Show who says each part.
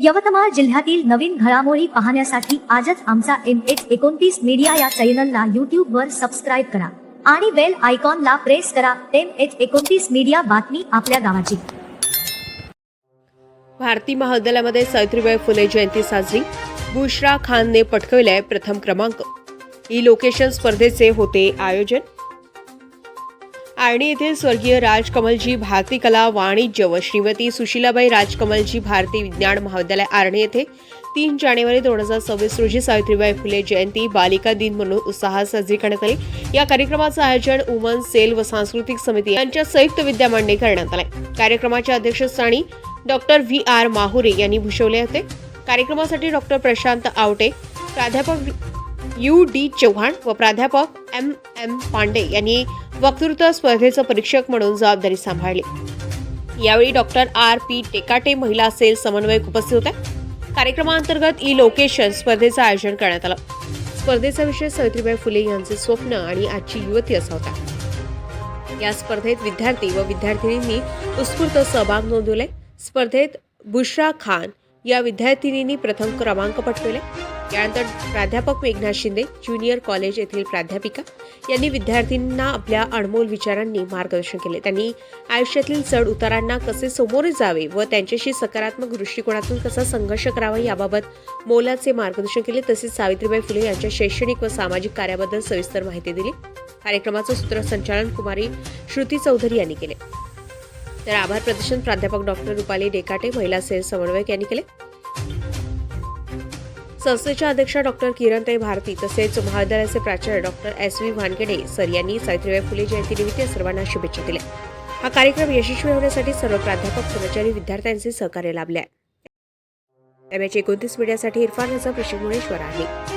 Speaker 1: यवतमाळ जिल्ह्यातील नवीन घडामोडी पाहण्यासाठी आजच आमचा एम एच एकोणतीस मीडिया या चॅनलला युट्यूब वर सबस्क्राईब करा आणि बेल आयकॉनला प्रेस करा. एम एच एकोणतीस मीडिया बातमी आपल्या गावाची.
Speaker 2: भारती महाविद्यालयामध्ये सावित्रीबाई फुले जयंती साजरी. बुशरा खानने पटकविलाय प्रथम क्रमांक. ई लोकेशन स्पर्धेचे होते आयोजन. आर्णी येथील स्वर्गीय राजकमलजी भारती कला वाणिज्य व श्रीमती सुशीलाबाई राजकमलजी भारती विज्ञान महाविद्यालय आर्णी येथे तीन जानेवारी दोन हजार सव्वीस रोजी सावित्रीबाई फुले जयंती बालिका दिन म्हणून उत्साहात साजरी करण्यात आली. या कार्यक्रमाचं आयोजन वुमन सेल व सांस्कृतिक समिती यांच्या संयुक्त विद्यमांनी करण्यात आले कार्यक्रमाच्या अध्यक्षस्थानी डॉक्टर व्ही आर माहुरे यांनी भूषवले होते. कार्यक्रमासाठी डॉक्टर प्रशांत आवटे प्राध्यापक यू डी चव्हाण व प्राध्यापक एम एम पांडे यांनी वक्तृत्व स्पर्धेचं परीक्षक म्हणून जबाबदारी सांभाळली. यावेळी डॉक्टर आर. पी. टेकाटे महिला सेल समन्वयक उपस्थित होत्या. कार्यक्रमांतर्गत ई लोकेशन स्पर्धेचं आयोजन करण्यात आलं. स्पर्धेचा विषय सावित्रीबाई फुले यांचे स्वप्न आणि आजची युवती असा होता. या स्पर्धेत विद्यार्थी व विद्यार्थिनींनी उत्स्फूर्त सहभाग नोंदवले. स्पर्धेत बुशरा खान या विद्यार्थिनींनी प्रथम क्रमांक पटकवले. यानंतर प्राध्यापक मेघनाथ शिंदे ज्युनियर कॉलेज येथील प्राध्यापिका यांनी विद्यार्थ्यांना आपल्या अनमोल विचारांनी मार्गदर्शन केले. त्यांनी आयुष्यातील चढ उतारांना कसे सामोरे जावे व त्यांच्याशी सकारात्मक दृष्टिकोनातून कसा संघर्ष करावा याबाबत मोलाचे मार्गदर्शन केले. तसेच सावित्रीबाई फुले यांच्या शैक्षणिक व सामाजिक कार्याबद्दल सविस्तर माहिती दिली. कार्यक्रमाचं सूत्रसंचालन कुमारी श्रुती चौधरी यांनी केले. तर आभार प्रदर्शन प्राध्यापक डॉक्टर रुपाली डेकाटे महिला सेल समन्वयक यांनी केले. संस्थेच्या अध्यक्षा डॉक्टर किरणताई भारती तसेच महाविद्यालयाचे प्राचार्य doctor S V Wankhede sir यांनी सावित्रीबाई फुले जयंतीनिमित्त सर्वांना शुभेच्छा दिल्या. हा कार्यक्रम यशस्वी होण्यासाठी सर्व प्राध्यापक कर्मचारी विद्यार्थ्यांचे सहकार्य लाभले आहे. एम एच एकोणतीस मीडियासाठी इरफान हसन प्रशिक्षण आहे.